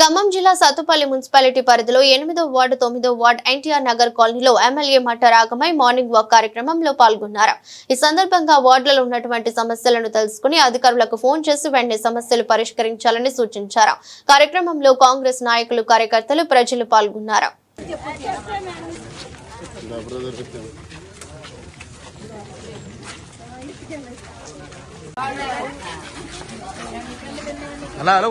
ఖమ్మం జిల్లా సత్తుపల్లి మున్సిపాలిటీ పరిధిలో ఎనిమిదో వార్డు తొమ్మిదో వార్డు ఎన్టీఆర్ నగర్ కాలనీలో ఎమ్మెల్యే మట్ట రాగమై మార్నింగ్ వాక్ కార్యక్రమంలో పాల్గొన్నారు. ఈ సందర్భంగా వార్డులలో ఉన్నటువంటి సమస్యలను తెలుసుకుని అధికారులకు ఫోన్ చేసి వెంటనే సమస్యలు పరిష్కరించాలని సూచించారు. కార్యక్రమంలో కాంగ్రెస్ నాయకులు కార్యకర్తలు ప్రజలు పాల్గొన్నారు. హలో హలో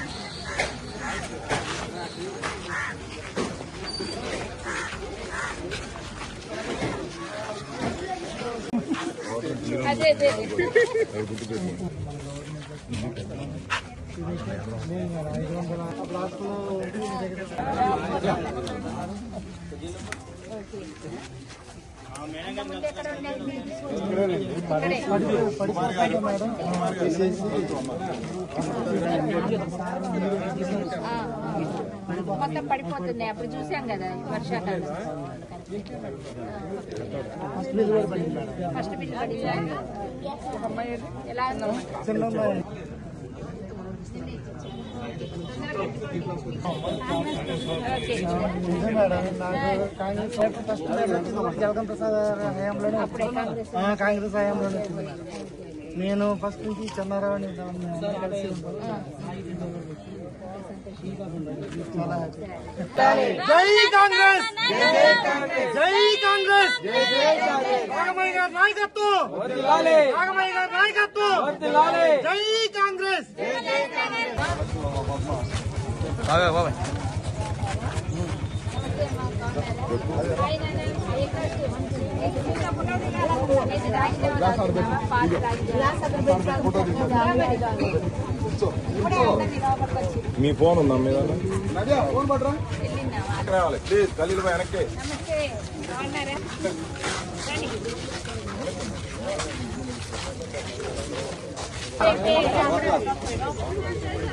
మొత్తం పడిపోతున్నాయి. అప్పుడు చూసాం కదా వర్షాకాలం. ఫస్ట్ కాంగ్రెస్ ఫస్ట్ జగన్ ప్రసాద్ హయాంలోనే కాంగ్రెస్ హయాంలోనే వచ్చింది మేడం. నేను ఫస్ట్ నుంచి happy. జై కాంగ్రెస్ జై కాంగ్రెస్ రాగమయ్య గారి నాయకత్వం రాగమయ్య గారి నాయకత్వం జై కాంగ్రెస్ బాగా బాబాయ్ మీ ఫోన్ ఉందా మీద రావాలి ప్లీజ్ కలీలు వెనక్కి నమస్తే బాగున్నారా రండి.